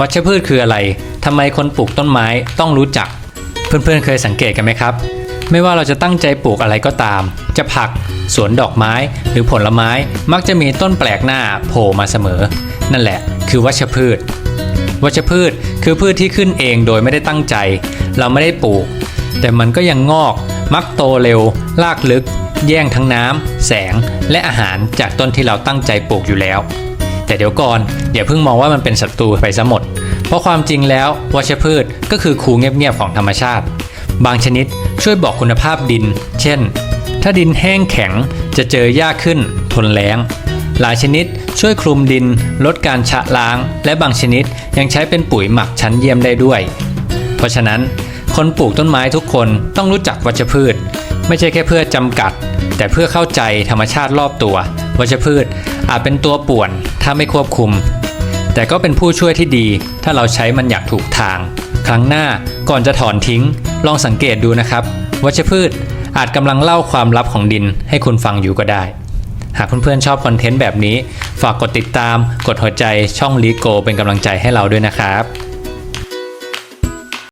วัชพืชคืออะไรทำไมคนปลูกต้นไม้ต้องรู้จัก เพื่อนๆเคยสังเกตกันไหมครับ ไม่ว่าเราจะตั้งใจปลูกอะไรก็ตาม จะผัก สวนดอกไม้ หรือผลไม้มักจะมีต้นแปลกหน้าโผล่มาเสมอ นั่นแหละ คือวัชพืช วัชพืชคือพืชที่ขึ้นเองโดยไม่ได้ตั้งใจ เราไม่ได้ปลูก แต่มันก็ยังงอก มักโตเร็ว ลากลึก แย่งทั้งน้ำแสง และอาหารจากต้นที่เราตั้งใจปลูกอยู่แล้ว แต่เดี๋ยวก่อนอย่าเพิ่งมองว่ามันเป็นศัตรูไปซะหมด เพราะความจริงแล้ววัชพืชก็คือครูเงียบๆของธรรมชาติ บางชนิดช่วยบอกคุณภาพดิน เช่น ถ้าดินแห้งแข็งจะเจอหญ้าขึ้น ทนแล้ง หลายชนิดช่วยคลุมดิน ลดการชะล้าง และบางชนิดยังใช้เป็นปุ๋ยหมักชั้นเยี่ยมได้ด้วย เพราะฉะนั้น คนปลูกต้นไม้ทุกคนต้องรู้จักวัชพืช ไม่ใช่แค่เพื่อจำกัด แต่เพื่อเข้าใจธรรมชาติรอบตัว วัชพืชอาจเป็นตัวป่วน ถ้าไม่ควบคุม แต่ก็เป็นผู้ช่วยที่ดี ถ้าเราใช้มันอย่างถูกทาง ครั้งหน้าก่อนจะถอนทิ้ง ลองสังเกตดูนะครับ วัชพืชอาจกำลังเล่าความลับของดินให้คุณฟังอยู่ก็ได้ หากเพื่อนๆชอบคอนเทนต์แบบนี้ ฝากกดติดตาม กดหัวใจช่องลีโกเป็นกำลังใจให้เราด้วยนะครับ